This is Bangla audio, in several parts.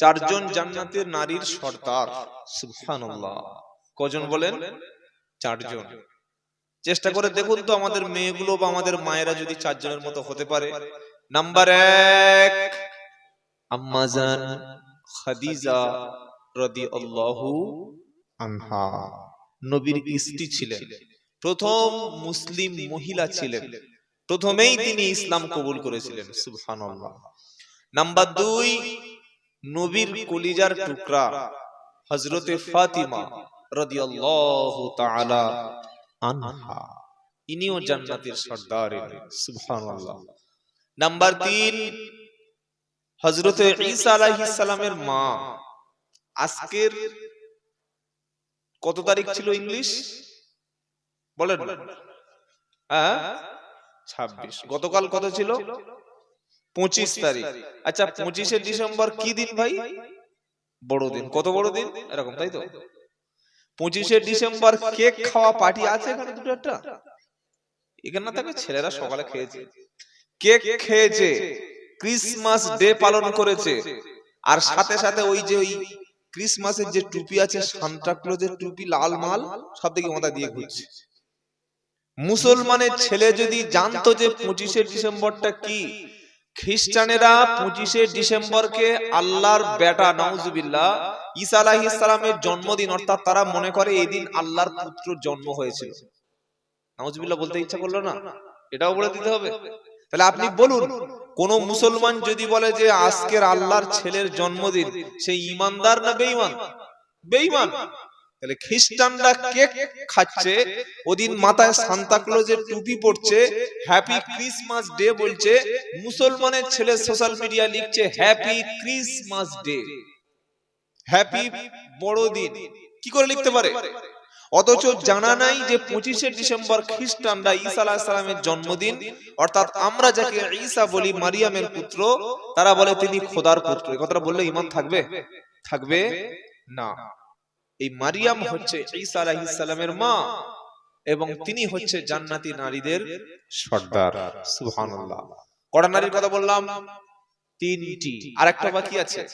চারজন জান্নাতের নারীর সর্দার। সুবহানাল্লাহ। কজন বলেন? চারজন। চেষ্টা করে দেখুন তো আমাদের মেয়েগুলো বা আমাদের মায়েরা যদি চারজনের মতো হতে পারে। নাম্বার এক আম্মাজান খাদিজা রাদিয়াল্লাহু আনহা। নবীর স্ত্রী ছিলেন। প্রথম মুসলিম মহিলা ছিলেন। প্রথমেই তিনি ইসলাম কবুল করেছিলেন। সুবহানাল্লাহ। নাম্বার দুই নবীর কলিজার টুকরা হজরতে ফাতিমা রাদিয়াল্লাহু তাআলা আনহা। ইনিও জান্নাতের সর্দার সুবহানাল্লাহ। নাম্বার তিন হজরতে ঈসা আলাইহিস সালামের মা। আজকের কত তারিখ ছিল ইংলিশ? বলেন। হ্যাঁ? ছাব্বিশ। গতকাল কত ছিল? পঁচিশ তারিখ। আচ্ছা পঁচিশে ডিসেম্বর কি দিন ভাই? বড়দিন। কত বড় দিন এরকম তাই তো? পঁচিশে ডিসেম্বর কেক খাওয়া পার্টি আছে এখানে দুটো একটা? এখানে না থাকে ছেলেরা সকালে খেয়েছে। কেক খেয়েছে। ক্রিসমাস ডে পালন করেছে। আর সাথে সাথে ওই যে ওই ক্রিসমাসের যে টুপি আছে সান্টা ক্লজের টুপি লাল মাল সব দিকে মাথা দিয়ে ঘুরছে। মুসলমানের ছেলে যদি জানতো যে পঁচিশে ডিসেম্বরটা কি খ্রিস্টানেরা পঁচিশে ডিসেম্বরকে আল্লাহর বেটা, নাউজুবিল্লাহ, ঈসা আলাইহিস সালামের জন্মদিন, অর্থাৎ তারা মনে করে এই দিন আল্লাহর পুত্র জন্ম হয়েছিল। নাউজুবিল্লাহ বলতে ইচ্ছা করল না? এটাও বলে দিতে হবে। তাহলে আপনি বলুন, কোন মুসলমান যদি বলে যে আজকের আল্লাহর ছেলের জন্মদিন সেই ইমানদার না বেঈমান? বেঈমান। তাহলে খ্রিস্টানরা কেক খাচ্ছে, ওদিন মাথায় সান্তাক্লজের টুপি পড়ছে হ্যাপি ক্রিসমাস ডে বলছে, মুসলমানের ছেলে সোশ্যাল মিডিয়া লিখছে হ্যাপি ক্রিসমাস ডে হ্যাপি বড়দিন কি করে লিখতে পারে? অথচ জানা নাই যে পঁচিশে ডিসেম্বর খ্রিস্টানরা ঈসা আলাহ সালামের জন্মদিন, অর্থাৎ আমরা যাকে ঈসা বলি মারিয়ামের পুত্র, তারা বলে তিনি খোদার পুত্র। কথাটা বললে ইমান থাকবে? থাকবে না। এই মারিয়াম হচ্ছে ঈসা আলাইহিস সালামের মা এবং তিনি হচ্ছে জান্নাতি নারীদের সর্দার। সুবহানাল্লাহ। কড়া নারীর কথা বললাম। তিনটি। আরেকটা বাকি আছে।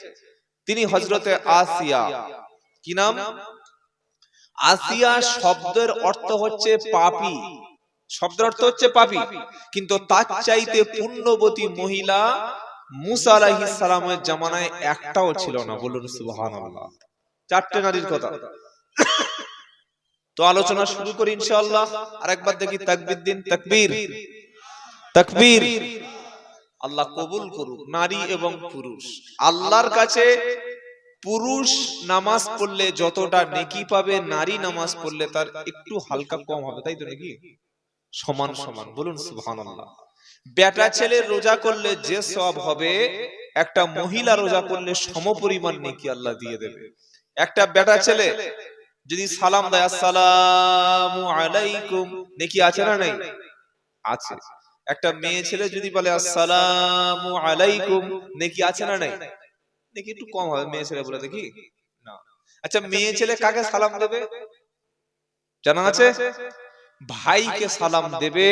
তিনি হযরতে আসিয়া। কি নাম? আসিয়া শব্দের অর্থ হচ্ছে পাপী। শব্দের অর্থ হচ্ছে পাপী। কিন্তু তার চাইতে পুণ্যবতী মহিলা মুসা আলাইহিস সালামের জামানায় একটাও ছিল না। বলুন সুবহানাল্লাহ। চারটে নারীর কথা। তো আলোচনা শুরু করি ইনশাআল্লাহ। আরেকবার দেখি তাকবীর দিন। তাকবীর। তাকবীর। আল্লাহ কবুল করুক নারী এবং পুরুষ। আল্লাহর কাছে পুরুষ নামাজ পড়লে যতটা নেকি পাবে নারী নামাজ পড়লে তার একটু হালকা কম হবে তাই তো নাকি? সমান সমান বলুন সুবহানাল্লাহ। বেটা ছেলে রোজা করলে যে সব হবে একটা মহিলা রোজা করলে সমপরিমাণ নেকি আল্লাহ দিয়ে দেবে। একটা বেটা ছেলে যদি সালাম দেয় আসসালাম আলাইকুম। নেকি আছে না নাই? আছে। একটা মেয়ে ছেলে যদি বলে আসসালাম আলাইকুম নেকি আছে না নাই? নেকি একটু কম হবে মেয়ে ছেলে বলে দেখি? না। আচ্ছা মেয়ে ছেলে কাকে সালাম দেবে? জানা আছে? ভাইকে সালাম দেবে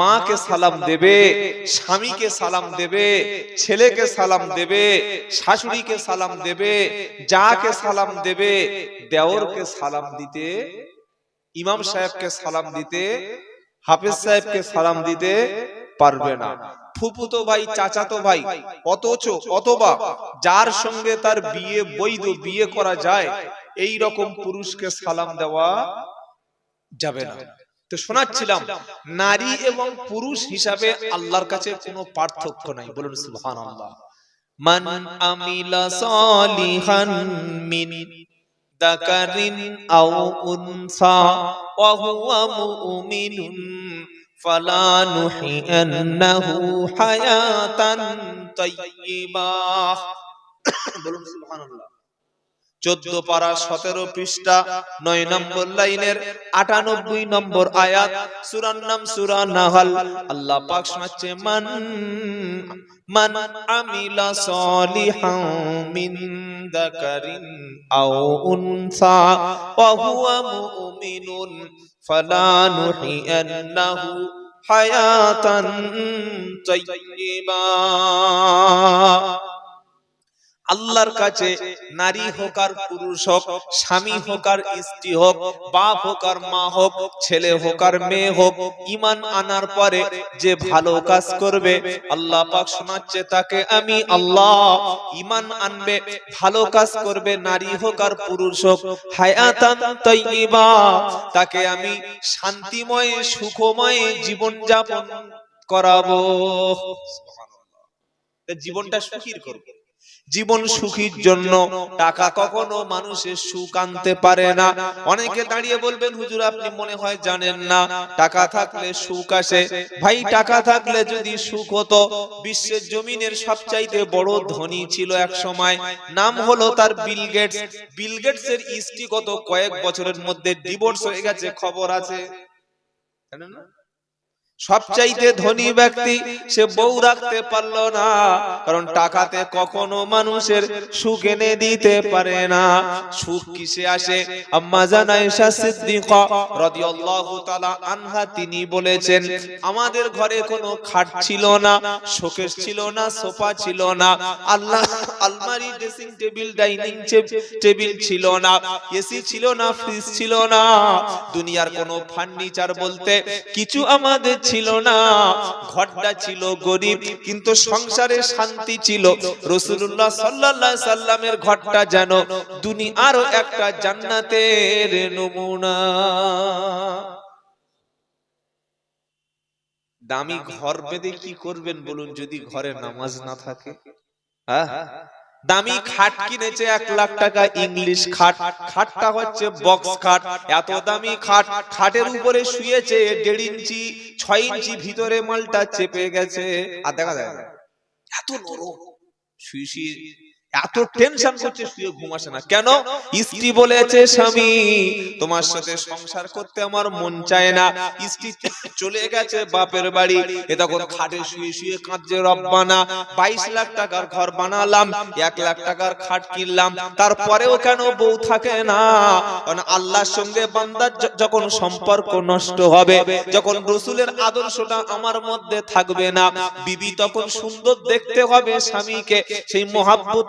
মাকে সালাম দেবে স্বামীকে সালাম দেবে ছেলেকে সালাম দেবে শাশুড়িকে সালাম দেবে যাকে সালাম দেবে দেওরকে সালাম দিতে ইমাম সাহেবকে সালাম দিতে হাফেজ সাহেবকে সালাম দিতে পারবে না ফুপুতো ভাই চাচাতো ভাই অথচ অথবা যার সঙ্গে তার বিয়ে বৈধ বিয়ে করা যায় এই রকম পুরুষকে সালাম দেওয়া যাবে না তো শোনাচ্ছিলাম, নারী এবং পুরুষ হিসাবে আল্লাহর কাছে কোনো পার্থক্য নাই। বলুন, সুবহানাল্লাহ। মান আমিলা সালিহান মিন দাকারিন আও উনসা, ওয়া মুমিনুন ফালানুহিয়ান্নাহু হায়াতান তাইয়্যিবাহ বলুন, সুবহানাল্লাহ। চোদ্দ পারা সতেরো পৃষ্ঠা, নয় নম্বর লাইনের আটানব্বই নম্বর আয়াত, সুরার নাম সুরা নাহাল। আল্লাহ পাক শোনাচ্ছে, মান মান আমিলা সলিহান মিন দাকারিন আও আল্লাহর কাছে নারী হোক আর পুরুষ হোক স্বামী হোক আর স্ত্রী হোক বাপ হোক আর মা হোক ছেলে হোক আর মেয়ে হোক ইমান আনার পরে যে ভালো কাজ করবে আল্লাহ পাক শোনাচ্ছে তাকে আমি আল্লাহ ইমান আনবে ভালো কাজ করবে নারী হোক আর পুরুষ হোক হায়াতান তাইয়্যিবা তাকে আমি শান্তিময় সুখময় জীবন যাপন করাবো। জীবনটা সুখীর করব। জীবন সুখীর জন্য টাকা কখনো মানুষের সুখ আনতে পারে না। অনেকে দাঁড়িয়ে বলবেন হুজুর আপনি মনে হয় জানেন না টাকা থাকলে সুখ আসে। ভাই টাকা থাকলে যদি সুখ হতো বিশ্বের জমিনের সবচাইতে বড় ধনী ছিল এক সময়। নাম হলো তার বিল গেটস। বিল গেটস এর স্ত্রী গত কয়েক বছরের মধ্যে ডিভোর্স হয়ে গেছে খবর আছে। জানেন না? সবচাইতে ধনী ব্যক্তি সে বউ রাখতে পারল না কারণ টাকাতে কখনো মানুষের সুখ এনে দিতে পারে না। সুখ কিসে আসে? আম্মা জানা ঈশা সিদ্দিকা রাদিয়াল্লাহু তাআলা আনহা তিনি বলেছেন আমাদের ঘরে কোনো খাট ছিল না শোকেস ছিল না সোফা ছিল না আল্লাহ আলমারি ড্রেসিং টেবিল ডাইনিং টেবিল ছিল না এসি ছিল না ফ্রিজ ছিল না। দুনিয়ার কোনো ফার্নিচার বলতে কিছু আমাদের ছিল না। ঘরটা ছিল গরিব, কিন্তু সংসারে শান্তি ছিল। রসুল্লাহ আলাইহি সাল্লামের ঘরটা যেন দুনিয়ারও একটা জান্নাতের নমুনা। দামি ঘর বেঁধে কি করবেন বলুন, যদি ঘরে নামাজ না থাকে? হ্যাঁ? দামি খাট কিনেছে এক লাখ টাকা ইংলিশ খাট। খাটটা হচ্ছে বক্স খাট। এত দামি খাট। খাটের উপরে শুয়েছে দেড় ইঞ্চি ছয় ইঞ্চি ভিতরে মালটা চেপে গেছে। আর দেখা যায় এত নরম। শুয়ে শুয়ে এত টেনশন করছে শুয়ে ঘুম আসে না। কেন? স্ত্রী বলেছে স্বামী তোমার সাথে সংসার করতে আমার মন চায় না। স্ত্রী চলে গেছে বাপের বাড়ি। এ তখন খাটে শুয়ে শুয়ে কাঁদছে রব্বানা বাইশ লাখ টাকার ঘর বানালাম এক লাখ টাকার খাট কিনলাম। তারপরেও কেন বউ থাকে না? কারণ আল্লাহর সঙ্গে বান্দার যখন সম্পর্ক নষ্ট হবে যখন রসুলের আদর্শটা আমার মধ্যে থাকবে না বিবি তখন সুন্দর দেখতে হবে স্বামীকে সেই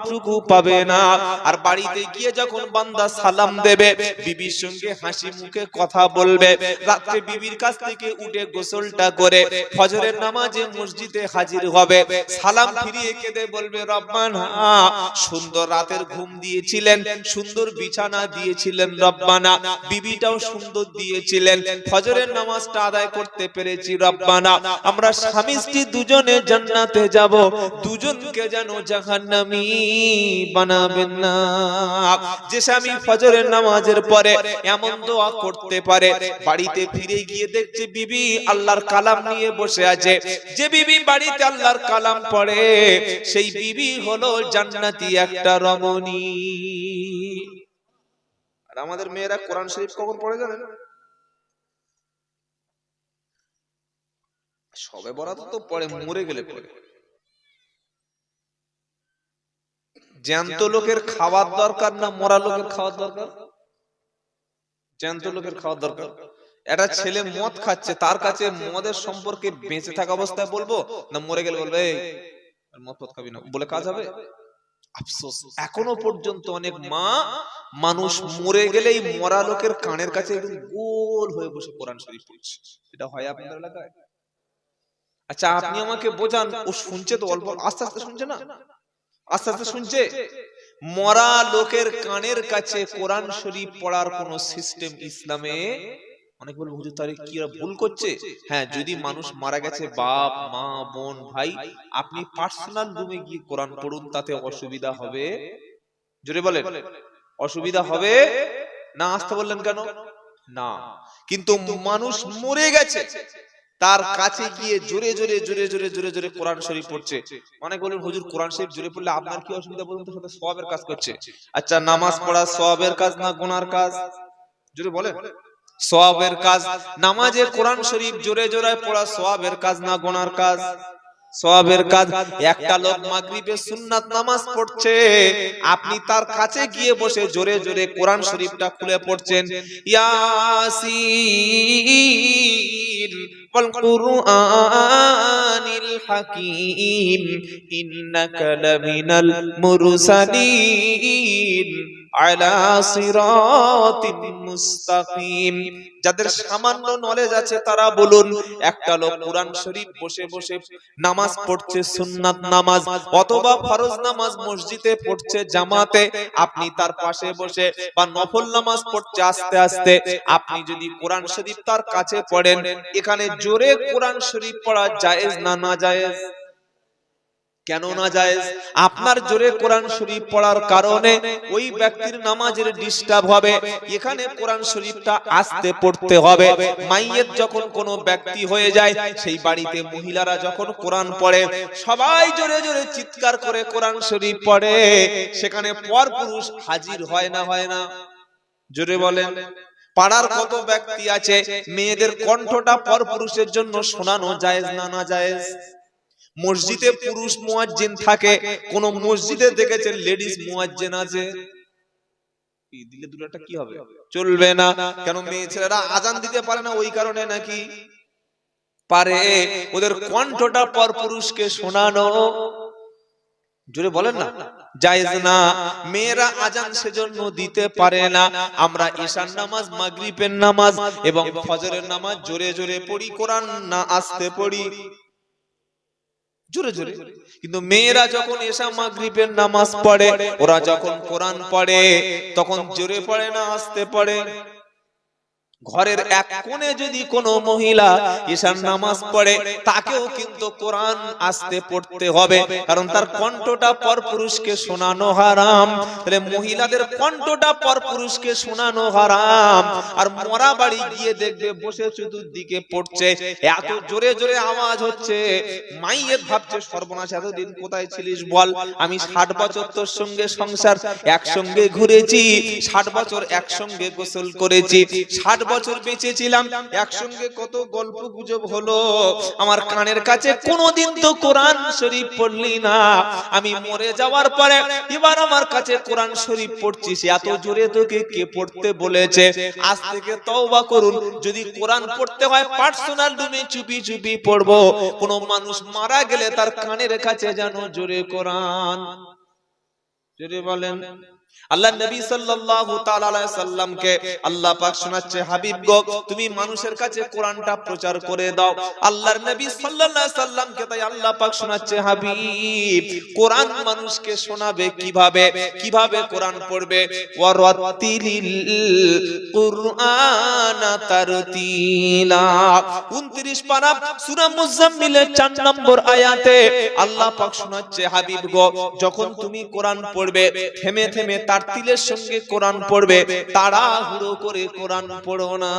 মহাব্বতটুকু পাবে না। আর বাড়িতে গিয়ে যখন বান্দা সালাম দেবে, বিবির সঙ্গে হাসি মুখে কথা বলবে। রাত্রে বিবির কাছ থেকে উঠে গোসলটা করে ফজরের নামাজে মসজিদে হাজির হবে। সালাম ফিরিয়ে কেঁদে বলবে, রব্বানা সুন্দর রাতের ঘুম দিয়েছিলেন, সুন্দর বিছানা দিয়েছিলেন, রব্বানা বিবিটাও সুন্দর দিয়েছিলেন। ফজরের নামাজটা আদায় করতে পেরেছি, রব্বানা আমরা স্বামী স্ত্রী দুজনে জান্নাতে যাব। দুজনকে যেন জাহান্নামী বানাবেন না। ফজরের নামাজের পরে এমন দোয়া করতে পারে, বাড়িতে ফিরে গিয়ে দেখছে বিবি আল্লাহর কালাম নিয়ে বসে আছে। যে বিবি বাড়িতে আল্লাহর কালাম পড়ে, সেই বিবি হলো জান্নাতি একটা রমণী। আর আমাদের মেয়েরা কোরআন শরীফ কখন পড়ে জানেন? সবে বরাত তো পড়ে, মরে গেলে পড়ে। জ্যান্ত লোকের খাওয়ার দরকার না মরা লোকের খাওয়ার দরকার? জ্যান্ত লোকের খাওয়ার দরকার। একটা ছেলে মদ খাচ্ছে, তার কাছে মদের সম্পর্কে বেঁচে থাকা অবস্থায় বলব না মরে গেলে বলবে মদ খাবি না। বলে কাজ হবে? আফসোস, এখনও পর্যন্ত অনেক মা মানুষ মরে গেলেই মরা লোকের কানের কাছে গোল হয়ে বসে কোরআন শরীফ পড়ছে। এটা হয় আপনাদের এলাকায়? আচ্ছা আপনি আমাকে বোঝান, ও শুনছে তো অল্প, আস্তে আস্তে শুনছে না? আস্তে আস্তে শুনছে মরা লোকের কানের কাছে কোরআন শরীফ পড়ার কোন সিস্টেম ইসলামে অনেক বলব হুজুর তাহলে কি ভুল করছে? হ্যাঁ যদি মানুষ মারা গেছে বাপ মা বোন ভাই আপনি পার্সোনাল রুমে গিয়ে কোরআন পড়ুন তাতে অসুবিধা হবে। জোরে বলেন অসুবিধা হবে? না আসতে বললেন কেন? না। কিন্তু মানুষ মরে গেছে। তার কাছে গিয়ে জোরে জোরে জোরে জোরে জোরে জোরে কোরআন শরীফ পড়ছে। অনেক বলুন, হুজুর, কোরআন শরীফ জোরে পড়লে আপনার কি অসুবিধা বলুন তো? সেটা সবের কাজ করছে। আচ্ছা নামাজ পড়া সবের কাজ না গুনার কাজ? জোরে বলেন। সওয়াবের কাজ। নামাজে কোরআন শরীফ জোরে জোরে পড়া সওয়াবের কাজ না গোনার কাজ? সওয়াবের কাজ। একটা লোক মাগরিবে সুন্নাত নামাজ পড়ছে, আপনি তার কাছে গিয়ে বসে জোরে জোরে কোরআন শরীফটা খুলে পড়ছেন। ইয়াসিন والقرآن الحكيم إنك لمن المرسلين. আলা সিরাতিল মুস্তাকিম। যাদের সামান্য নলেজ আছে তারা বলুন একটা লোক কোরআন শরীফ বসে বসে নামাজ পড়ছে সুন্নাত নামাজ অথবা ফরজ নামাজ মসজিদে পড়ছে জামাতে আপনি তার পাশে বসে বা নফল নামাজ পড়ছে আস্তে আস্তে আপনি যদি কোরআন শরীফ তার কাছে পড়েন এখানে জোরে কোরআন শরীফ পড়া জায়েজ না না জায়েজ কেন না যায় আপনার জোরে কোরআন শরীফ পড়ার কারণে ওই ব্যক্তির নামাজের ডিস্টার্ব হবে। এখানে কোরআন শরীফটা আসতে পড়তে হবে। মাইয়ের যখন কোনো ব্যক্তি হয়ে যায় সেই বাড়িতে মহিলারা যখন কোরআন পড়ে সবাই জোরে জোরে চিৎকার করে কোরআন শরীফ পড়ে। সেখানে পর পুরুষ হাজির হয় না হয় না। জোরে বলেন পাড়ার কত ব্যক্তি আছে মেয়েদের কণ্ঠটা পর পুরুষের জন্য শোনানো জায়েজ না। না জায়েজ? মসজিদে পুরুষ মুয়াজ্জিন থাকে কোন মসজিদে দেখেছেন লেডিস মুয়াজ্জিন আছে? দিলে দুলাটা কি হবে? চলবে না। কেন মেয়ে ছেলেরা আজান দিতে পারে না ওই কারণে নাকি? পারে। ওদের কণ্ঠটা পর পুরুষকে শোনানো। জোরে বলেন না। জায়েজ না। মেয়েরা আজান সেজন্য দিতে পারে না। আমরা ঈশান নামাজ মাগরিবের নামাজ এবং ফজরের নামাজ জোরে জোরে পড়ি কোরআন না আসতে পড়ি। জোরে জোরে। কিন্তু মেয়েরা যখন এসা মাগরিবের নামাজ পড়ে ওরা যখন কোরআন পড়ে তখন জোরে পড়ে না আসতে পড়ে। ঘরের এক কোণে যদি কোনো মহিলা ঈশান নামাজ পড়ে তাকেও কিন্তু কোরআন আসতে পড়তে হবে কারণ তার কণ্ঠটা পর পুরুষকে শোনানো হারাম। তাহলে মহিলাদের কণ্ঠটা পর পুরুষকে শোনানো হারাম। আর মরা বাড়ি গিয়ে দেখবে বসে চতুর্দিকে পড়ছে। এত জোরে জোরে আওয়াজ হচ্ছে। মাইয়ের ভাবছে সর্বনাশ এতদিন কোথায় ছিলিস বল? আমি ষাট বছর তোর সঙ্গে সংসার একসঙ্গে ঘুরেছি ষাট বছর একসঙ্গে গোসল করেছি ষাট বছর বেঁচেছিলাম, একসঙ্গে কত গল্প গুজব হলো। আমার কানের কাছে কোনোদিন তো কোরআন শরীফ পড়লি না। আমি মরে যাওয়ার পরে এবার আমার কাছে কোরআন শরীফ পড়ছিস, এত জোরে তোকে কে পড়তে বলেছে? আজ থেকে তওবা করুন, যদি কোরআন পড়তে হয় পার্সোনাল রুমে চুপি চুপি পড়ব। কোনো মানুষ মারা গেলে তার কানের কাছে যেন জোরে কোরআন। জোরে বলেন। আল্লাহ নবী সাল্লাল্লাহু তাআলা আলাইহি সাল্লামকে আল্লাহ পাক শোনাচ্ছে, হাবিব গো, তুমি মানুষের কাছে কোরআনটা প্রচার করে দাও। আল্লাহর নবী সাল্লাল্লাহু আলাইহি সাল্লামকে তাই আল্লাহ পাক শোনাচ্ছে, হাবিব, কোরআন মানুষকে শোনাবে কীভাবে? কীভাবে কোরআন পড়বে? ওয়ারাতিলিল কুরআন তারতিলা। 29 পারা সূরা মুজাম্মিলের 4 নম্বর আয়াতে আল্লাহ পাক শোনাচ্ছে, হাবিব গো, যখন তুমি কোরআন পড়বে, থেমে থেমে তার তিলের সঙ্গে কোরআন পড়বে তাড়াহুড়ো করে কোরআন পড়ো না।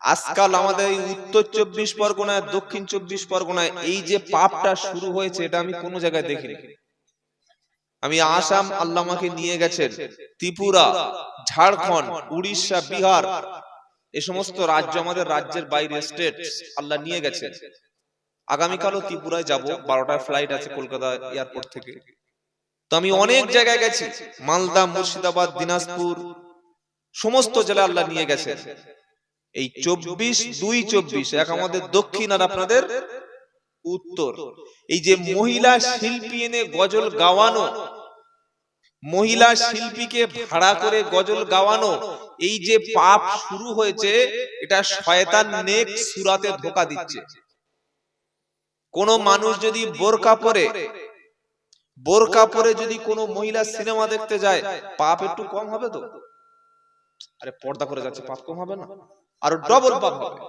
আজকাল আমাদের এই উত্তর চব্বিশ পরগনায়, দক্ষিণ চব্বিশ পরগনায় এই যে পাপটা শুরু হয়েছে, এটা আমি কোনো জায়গায় দেখিনি। আমি আসাম আল্লাহ আমাকে নিয়ে গেছেন, ত্রিপুরা, ঝাড়খণ্ড, উড়িষ্যা, বিহার, এ সমস্ত রাজ্য আমাদের রাজ্যের বাইরে স্টেট আল্লাহ নিয়ে গেছেন। আগামীকালও ত্রিপুরায় যাব। বারোটার ফ্লাইট আছে কলকাতা এয়ারপোর্ট থেকে। তো আমি অনেক জায়গায় গেছি। মালদা মুর্শিদাবাদ দিনাজপুর সমস্ত জেলা আল্লাহ নিয়ে গেছেন এই চব্বিশ দুই চব্বিশ এক আমাদের দক্ষিণ আর আপনাদের উত্তর। এই যে মহিলা শিল্পী এনে গজল গাওয়ানো মহিলা শিল্পীকে ভাড়া করে গজল গাওয়ানো এই যে পাপ শুরু হয়েছে এটা শয়তান নেক সুরাতে ধোকা দিচ্ছে। কোন মানুষ যদি বোরকা পরে বোরকা পরে যদি কোনো মহিলা সিনেমা দেখতে যায় পাপ একটু কম হবে তো? আরে পর্দা করে যাচ্ছে পাপ কম হবে না? আর ডবল পাপ হবে।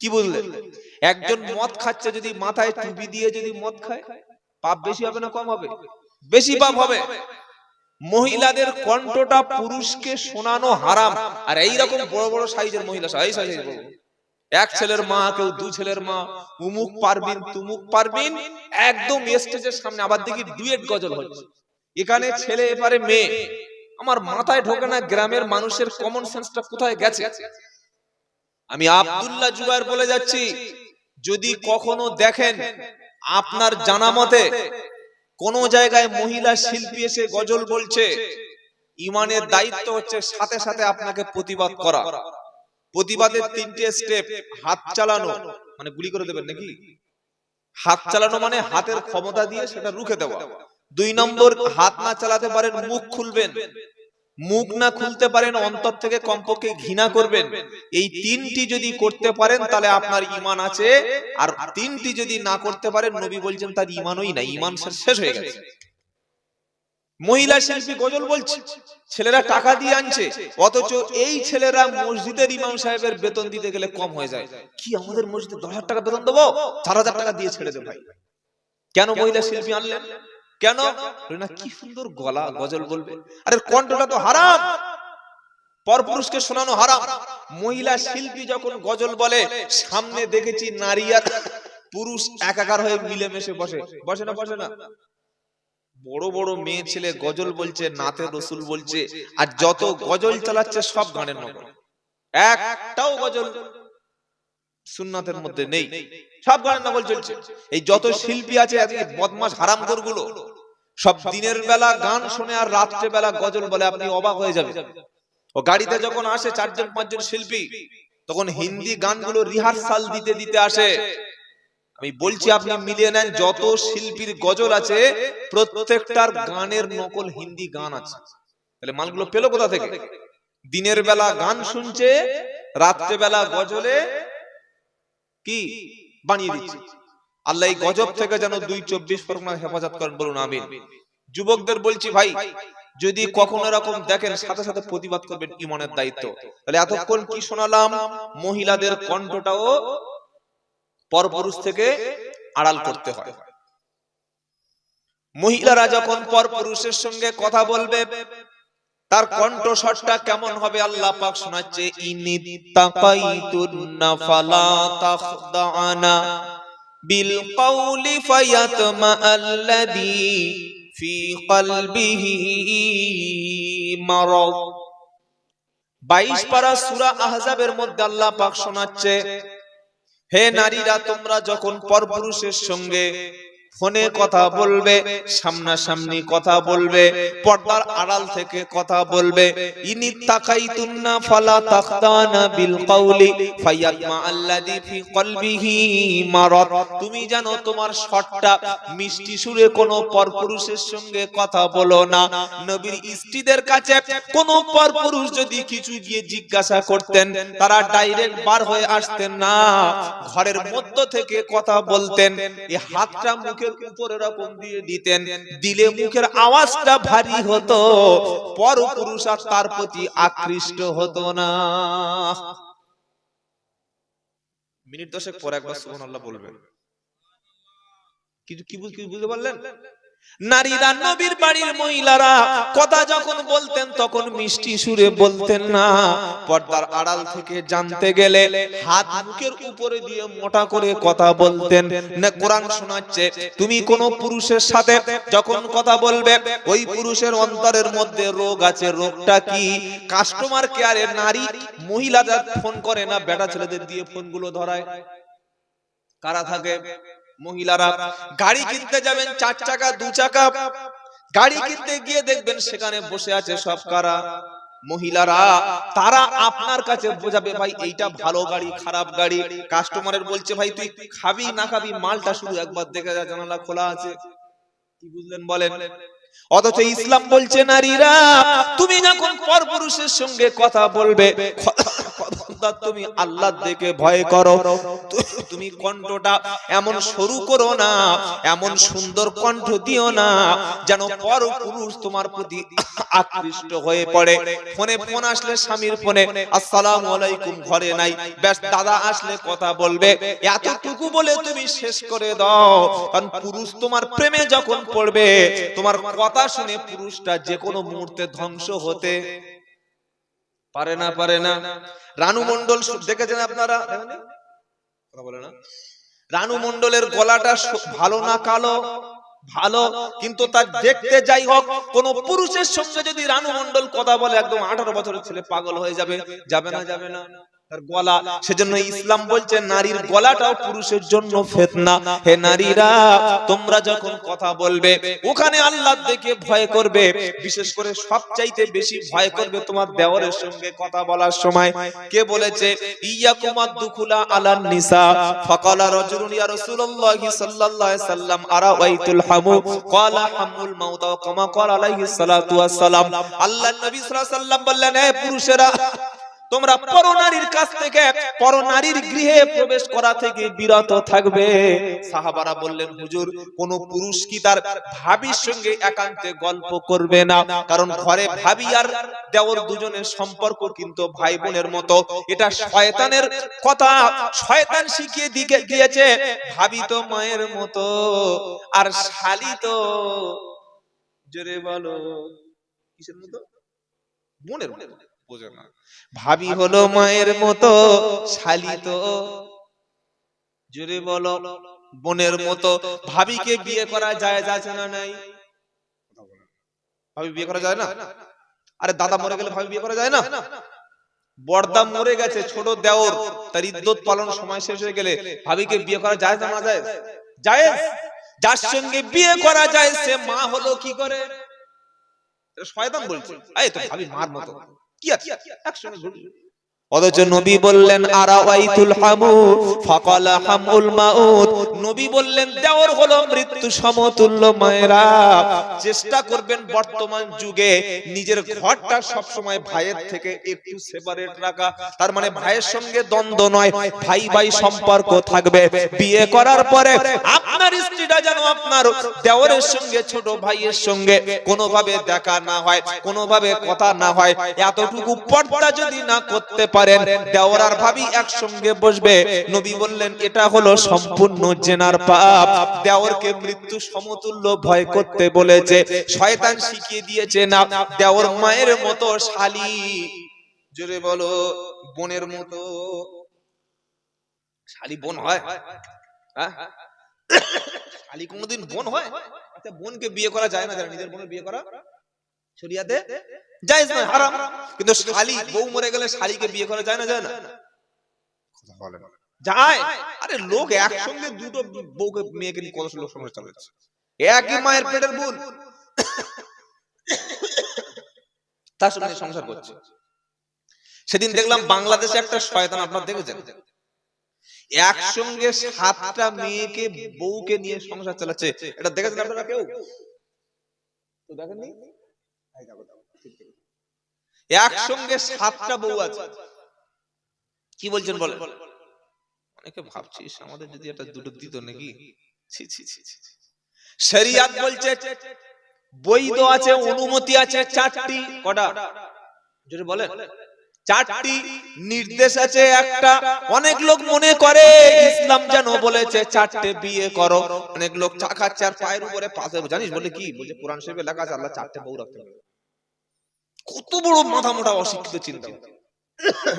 কি বুঝলেন একজন মদ খাচ্ছে যদি মাথায় টুপি দিয়ে যদি মদ খায় পাপ বেশি হবে না কম হবে? বেশি পাপ হবে। মহিলাদের কণ্ঠটা পুরুষকে শোনানো হারাম। আর এইরকম বড় বড় সাইজের মহিলা এই সাইজের বড় এক ছেলের মা, কেউ দু ছেলের মা, উমুক পারবিন, তুমুক পারবিন, একদম স্টেজের সামনে, আবার দেখি ডুয়েট গজল হচ্ছে। এখানে ছেলে এপারে মেয়ে। আমার মাথায় ঢোকে না গ্রামের মানুষের কমন সেন্সটা কোথায় গেছে? আমি আব্দুল্লাহ জুবাইর বলে যাচ্ছি, যদি কখনো দেখেন আপনার জানা মতে কোন জায়গায় মহিলা শিল্পী এসে গজল বলছে, ইমানের দায়িত্ব হচ্ছে সাথে সাথে আপনাকে প্রতিবাদ করা। প্রতিবাদের তিনটে স্টেপ হাত চালানো। মানে গুলি করে দেবেন নাকি? হাত চালানো মানে হাতের ক্ষমতা দিয়ে সেটা রুখে দেওয়া। দুই নম্বর হাত না চালাতে পারেন মুখ খুলবেন। মুখ না খুলতে পারেন অন্তর থেকে কমপক্ষে ঘৃণা করবেন। এই তিনটি যদি করতে পারেন তাহলে আপনার ইমান আছে। আর তিনটি যদি না করতে পারেন নবী বলছেন তার ইমানই নাই ইমান শেষ হয়ে গেছে। মহিলা শিল্পী গজল বলছে, ছেলেরা টাকা দিয়ে আনছে, অথচ এই ছেলেরা মসজিদের ইমাম সাহেবের বেতন দিতে গেলে কম হয়ে যায়। কি আমাদের মসজিদে দশ হাজার টাকা বেতন দেবো? চার হাজার টাকা দিয়ে ছেড়ে দেবো ভাই। কেন মহিলা শিল্পী আনলেন? কেন? না, কি সুন্দর গলা, গজল বলবে। আরে কণ্ঠটা তো হারাম। পরপুরুষকে শোনানো হারাম। মহিলা শিল্পী যখন গজল বলে, সামনে দেখেছি নারী আর পুরুষ একাকার হয়ে মিলেমিশে বসে। বসে না বসে না। বড় বড় মেয়ে ছেলে গজল বলছে নাতে রসুল বলছে আর যত গজল চালাচ্ছে সব গানের নগর একটাও গজল সুন্নাতের মধ্যে নেই। সব গানের নকল চলছে। এই যত শিল্পী আছে বদমাস হারামগুলো। সব দিনের বেলা গান শুনে আর রাত্রে বেলা গজল বলে আপনি অবাক হয়ে যাবে ও গাড়িতে যখন আসে চারজন পাঁচজন শিল্পী তখন হিন্দি গানগুলো রিহার্সাল দিতে দিতে আসে। আমি বলছি, আপনি মিলিয়ে নেন, যত শিল্পীর গজল আছে, প্রত্যেকটার গানের নকল হিন্দি গান আছে। তাহলে মালগুলো পেল কোথা থেকে? দিনের বেলা গান শুনছে রাত্রে বেলা গজলে কি? বানিয়ে দিচ্ছে। আল্লাহ এই গজব থেকে যেন দুই চব্বিশ পরগনা হেফাজত করেন বলুন আমি যুবকদের বলছি, ভাই, যদি কখনো এরকম দেখেন, সাথে সাথে প্রতিবাদ করবেন ইমানের দায়িত্ব। তাহলে এতক্ষণ কি শোনালাম? মহিলাদের কণ্ঠটাও পরপুরুষ থেকে আড়াল করতে হয়। মহিলারা যখন পরপুরুষের সঙ্গে কথা বলবে? তার কণ্ঠস্বরটা কেমন হবে আল্লাহ পাক শোনাচ্ছে ইনিত্তাকাইতুন্না ফালা তাখদাআনা বিল কওলি ফায়াতমা আল্লাযী ফি কলবিহি মারাদ। 22 পারা সূরা আহজাবের মধ্যে আল্লাহ পাক শোনাচ্ছে হে নারীরা তোমরা যখন পরপুরুষের সঙ্গে ফোনে কথা বলবে সামনাসামনি কথা বলবে পর্দার আড়াল থেকে কথা বলবে ইনি তাকাইতুন্না ফালা তাখদানা বিল কওলি ফায়াতমা আল্লাযী ফি কলবিহি মারাদ। তুমি জানো তোমার শটটা মিষ্টি সুরে কোন পরপুরুষের সঙ্গে কথা বলো না। নবীর স্ত্রীদের কাছে কোন পরপুরুষ যদি কিছু গিয়ে জিজ্ঞাসা করতেন তারা ডাইরেক্ট বার হয়ে আসতেন না। ঘরের মধ্য থেকে কথা বলতেন এই হাতটা মুখের উপর এরকম দিয়ে দিতেন দিলে মুখের আওয়াজটা ভারী হতো পর পুরুষ আর তার প্রতি আকৃষ্ট হতো না। মিনিট দশেক পর একবার সুবহানাল্লাহ বলবেন। কিছু কি বুঝতে পারলেন? নারীরা নবীর বাড়ির মহিলারা কথা যখন বলতেন, তখন মিষ্টি সুরে বলতেন না। পর্দার আড়াল থেকে জানতে গেলে হাত মুখের উপরে দিয়ে মোটা করে কথা বলতেন। না, কোরআন শোনাচ্ছে, তুমি কোন পুরুষের সাথে যখন কথা বলবে, ওই পুরুষের অন্তরের মধ্যে রোগ আছে, রোগটা কি? কাস্টমার কেয়ারে নারী মহিলাদের ফোন করে না, বেটা ছেলেদের দিয়ে ফোনগুলো ধরায়? কারা থাকে? মহিলারা, গাড়ি কিনতে যাবেন চার চাকা, দু চাকা, গাড়ি কিনতে গিয়ে দেখবেন সেখানে বসে আছে সব কারা? মহিলারা, তারা আপনার কাছে বোঝাবে, ভাই, এইটা ভালো গাড়ি, খারাপ গাড়ি। কাস্টমারের বলছে, ভাই, তুই খাবি না খাবি, মালটা শুধু একবার দেখে যা, জানালা খোলা আছে। কি বুঝলেন বলেন? অথচ ইসলাম বলছে, নারীরা, তুমি যখন পরপুরুষের সঙ্গে কথা বলবে খবরদার তুমি আল্লাহ দেখে ভয় করো। তুমি কণ্ঠটা এমন সরু করো না এমন সুন্দর কণ্ঠ দিও না যেন পর পুরুষ তোমার প্রতি আকৃষ্ট হয়ে পড়ে। ফোনে ফোন আসলে স্বামীর ফোনে আসসালামু আলাইকুম ঘরে নাই। ব্যাস দাদা আসলে কথা বলবে। এতটুকু বলে তুমি শেষ করে দাও। কারণ পুরুষ তোমার প্রেমে যখন পড়বে তোমার কথা শুনে পুরুষটা যে কোনো মুহূর্তে ধ্বংস হতে পারে না পারে না। রানু মন্ডল দেখেছেন আপনারা? বলে না। রানু মন্ডলের গলাটা ভালো না কালো? ভালো, কিন্তু তার দেখতে যাই হোক, কোন পুরুষের সঙ্গে যদি রানু মন্ডল কথা বলে, একদম আঠারো বছরের ছেলে পাগল হয়ে যাবে যাবে না যাবে না। তার গলা। সেজন্য ইসলাম বলছে, নারীর গলাটাও পুরুষের জন্য ফেতনা। হে নারীরা, তোমরা যখন কথা বলবে, ওখানে আল্লাহ দেখে ভয় করবে। বিশেষ করে সবচাইতে বেশি ভয় করবে তোমার দেওরের সঙ্গে কথা বলার সময়। কে বলেছে? ইয়াকুমাদ দুখুলা আলান নিসা। ফাকালা রাজুলুন ইয়া রাসূলুল্লাহ সাল্লাল্লাহু আলাইহি সাল্লাম আরাওয়াইতুল হামু? ক্বালা হামুল মাউত কামা ক্বালা আলাইহিস সালাতু ওয়াস সালাম। আল্লাহর নবী সাল্লাল্লাহু আলাইহি সাল্লাম বললেন হে পুরুষেরা তোমরা পরনারীর কাছ থেকে পরনারীর গৃহে প্রবেশ করা থেকে বিরত থাকবে। সাহাবারা বললেন, হুজুর, কোন পুরুষ কি তার ভাবির সঙ্গে একান্তে গল্প করবে না? কারণ ঘরে ভাবি আর দেওর দুজনের সম্পর্ক কিন্তু ভাই বোনের মতো। এটা শয়তানের কথা। শয়তান শিখিয়ে দিকে দিয়েছে ভাবি তো মায়ের মতো, আর শালি তো জোরে বলো, কিসের মতো? বোনের মতো। বোঝে না। ভাবি হলো মায়ের মতো শালি তো জোরে বলো বোনের মতো। ভাবিকে বিয়ে করা যায় যাচ্ছে না নাই? ভাবি বিয়ে করা যায় না? আরে দাদা মরে গেলে ভাবি বিয়ে করা যায় না? বড়দা মরে গেছে ছোট দেওর। তার ইদ্যত পালন সময় শেষ হয়ে গেলে ভাবিকে বিয়ে করা যায় না যায়। যায় যার সঙ্গে বিয়ে করা যায় সে মা হলো কি করে? শয়তান বলছে। এই তো ভাবি মার মতো। কি আছে একসঙ্গে ঘুরবে অথচ নবী বললেন নবী বললেন, দেওর হলো মৃত্যু সমতুল্য মায়েরা। চেষ্টা করবেন বর্তমান যুগে নিজের ঘরটা ভাইয়ের থেকে একটু সেপারেট রাখা। তার মানে ভাইয়ের সঙ্গে দ্বন্দ্ব নয় ভাই ভাই সম্পর্ক থাকবে। বিয়ে করার পরে আপনার স্ত্রীটা যেন আপনার দেওরের সঙ্গে, ছোট ভাইয়ের সঙ্গে কোনোভাবে দেখা না হয়, কোনোভাবে কথা না হয়। এতটুকু পর্দা যদি না করতে পারেন দেওর আর ভাবি একসঙ্গে বসবে। নবী বললেন, এটা হলো সম্পূর্ণ জেনার পাপ। দেওরকে মৃত্যু সমতুল্য ভয় করতে বলেছে। শয়তান শিখিয়ে দিয়েছে, না দেওর মায়ের মতো শালি। জোরে বলো, বোনের মতো শালি বোন হয়? হ্যাঁ? শালি কোনোদিন বোন হয়? আচ্ছা বোনকে বিয়ে করা যায় না যারা নিজের বোনের বিয়ে করা? শরিয়াতে জায়েজ নয় হারাম। কিন্তু শালি বউ মরে গেলে শালিকে বিয়ে করা যায় না যায় না। বলে যায়। আরে লোক একসঙ্গে দুটো বউকে মেয়েকে নিয়ে কত লোক চালাচ্ছে একই মায়ের পেটের বোন। তার সঙ্গে সংসার করছে। সেদিন দেখলাম বাংলাদেশে একটা শয়তান আপনারা দেখেছেন? একসঙ্গে সাতটা মেয়েকে বউকে নিয়ে সংসার চালাচ্ছে। এটা দেখেছেন আপনারা কেউ? তো দেখেননি? একসঙ্গে সাতটা বউ আছে। কি বলছেন বলে অনেকে ভাবছিস আমাদের যদি একটা দুটো দিত নাকি? ছি ছি ছি ছি ছি। শরিয়াত বলছে বৈধ আছে অনুমতি আছে চারটি। কটা? যদি বলেন। চারটি নির্দেশ আছে। একটা, অনেক লোক মনে করে, ইসলাম যেন বলেছে, চারটে বিয়ে করো। অনেক লোক চা খাচ্ছে পায়ের উপরে পাশে জানিস বলে কি? বলছে কোরআন শরীফে লেখা আছে, আল্লাহ চারটে বউ রাখতে কত বড় মাথা মোটা অশিক্ষিত চিন্তা।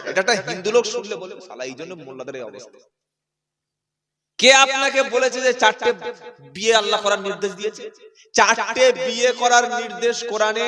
এটা হিন্দু লোক শুনলে বলে, শালা, এই জন্য মোল্লাদের এই অবস্থা। কে আপনাকে বলেছে যে চারটে বিয়ে আল্লাহ করার নির্দেশ দিয়েছে? চারটে বিয়ে করার নির্দেশ কোরআনে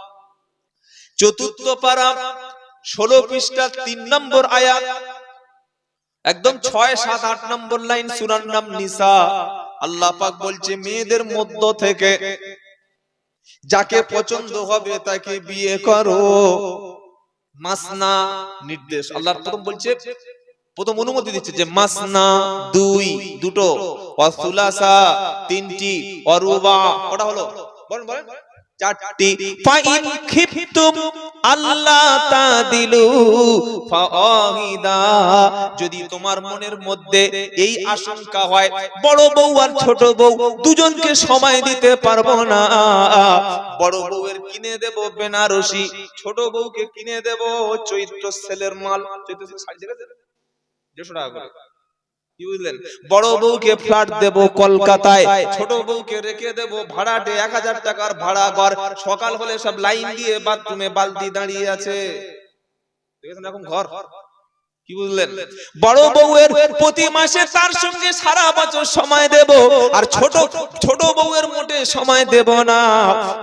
চতুর্থ পারা, ষোলো পৃষ্ঠা, তিন নম্বর আয়াত। একদম ছয়, সাত, আট নম্বর লাইন সুরার নাম নিসা। আল্লাহ পাক বলছে, মেয়েদের মধ্য থেকে যাকে পছন্দ হবে তাকে বিয়ে করো। মাসনা নির্দেশ। আল্লাহ প্রথম বলছে, প্রথম অনুমতি দিচ্ছে যে মাসনা দুই, দুটো অসুলাসা তিনটি অরুবা ওটা হলো? বলেন বলেন। চারটি ফাইন খিফতুম আল্লাহ তাদিলু ফাওয়াহিদা, যদি তোমার মনের মধ্যে এই আশঙ্কা হয়, বড় বউ আর ছোট বউ, দুজনকে সময় দিতে পারব না। বড় বউয়ের কিনে দেব বেনারসি, ছোট বউকে কিনে দেব চৈত্র সেলের মাল। চৈত্র সেলের শাড়ি দেখেছেন? দেড়শো টাকা করে। বুঝলেন? বড় বউকে ফ্ল্যাট দেব কলকাতায়। ছোট বউকে রেখে দেব ভাড়াটে এক হাজার টাকার ভাড়া ঘর সকাল হলে সব লাইন দিয়ে বাথরুমে বালতি দাঁড়িয়ে আছে। দেখেছেন এখন ঘর। কি বুঝলেন বড় বউয়ের প্রতি মাসে তার সঙ্গে সারা বছর সময় দেব আর ছোট ছোট বউয়ের মোটে সময় দেব না।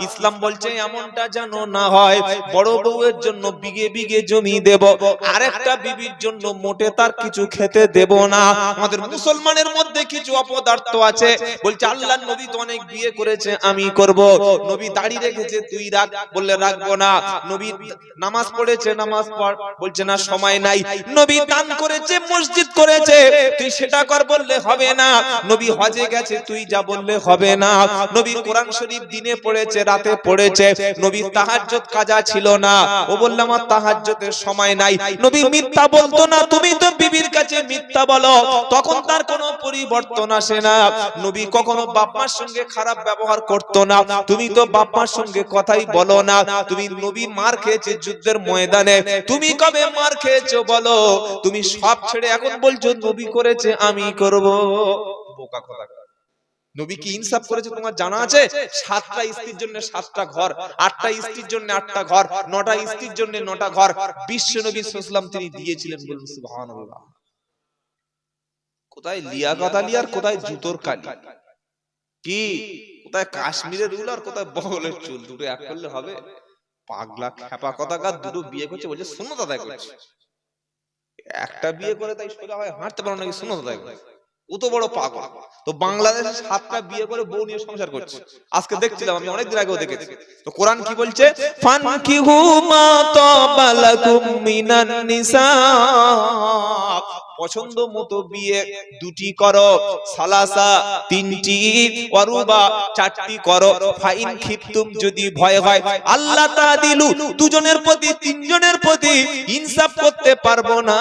ইসলাম বলছে এমনটা যেন না হয় বড় বউয়ের জন্য বিঘে বিঘে জমি দেব বিবির জন্য মোটে তার কিছু খেতে দেব না। আমাদের মুসলমানের মধ্যে কিছু অপদার্থ আছে বলছে আল্লাহ নবী তো অনেক বিয়ে করেছে আমি করব। নবী দাড়ি রেখেছে তুই রাখ বললে রাখব না। নবী নামাজ পড়েছে নামাজ পড়। বলছে না সময় নাই। নবী দান করেছে, মসজিদ করেছে। তুই সেটা কর বললে হবে না। নবী হজে গেছে, তুই যা বললে হবে না। নবী কোরআন শরীফ দিনে পড়েছে, রাতে পড়েছে। নবী তাহাজ্জুদ কাজা ছিল না। ও বললাম আমার তাহাজ্জুদের সময় নাই। নবী মিথ্যা বলতো না, তুমি তো বিবির কাছে মিথ্যা বলো। তখন তার কোনো পরিবর্তন আসে না। নবী কখনো বাপমার সঙ্গে খারাপ ব্যবহার করতো না। তুমি তো বাপমার সঙ্গে কথাই বলো না। তুমি নবী মার খেয়েছে যুদ্ধের ময়দানে। তুমি কবে মার খেয়েছো বলো? তুমি সব ছেড়ে এখন বলছো, নবী করেছে, আমি করব। বোকা কথা। নবী কি ইনসাফ করেছে, তোমার জানা আছে? সাতটা স্ত্রীর জন্য সাতটা ঘর, আটটা স্ত্রীর জন্য আটটা ঘর, নটা স্ত্রীর জন্য নটা ঘর। বিশ্ব নবী সাল্লাম তিনি দিয়েছিলেন বলুন কোথায় লিয়া কথা লিয়ার কোথায় জুতোর কালি? কি? কোথায় কাশ্মীরের রুল আর কোথায় বগলের চুল? দুটো এক করলে হবে। পাগলা খেপা কথাকার দুটো বিয়ে করছে বলছে শূন্য দাদাই করছে। একটা বিয়ে করে তাই সোজা হয় হাঁটতে পারো নাকি? শূন্য দাদাই তো বড় পাগল। তো বাংলাদেশে সাতটা বিয়ে করে বউ নিয়ে সংসার করছে। আজকে দেখছিলাম আমি অনেকদিন আগেও দেখেছি। তো কোরআন কি বলছে? ফানকিহু মা তাবালাকুম মিনান নিসা। পছন্দ মতো বিয়ে দুটি করো সালাসা তিনটি অরুবা চারটি করো। ফাইন খিপ্তুম যদি ভয় হয় আল্লাহ তাদিলু দুজনের প্রতি তিনজনের প্রতি ইনসাফ করতে পারব না।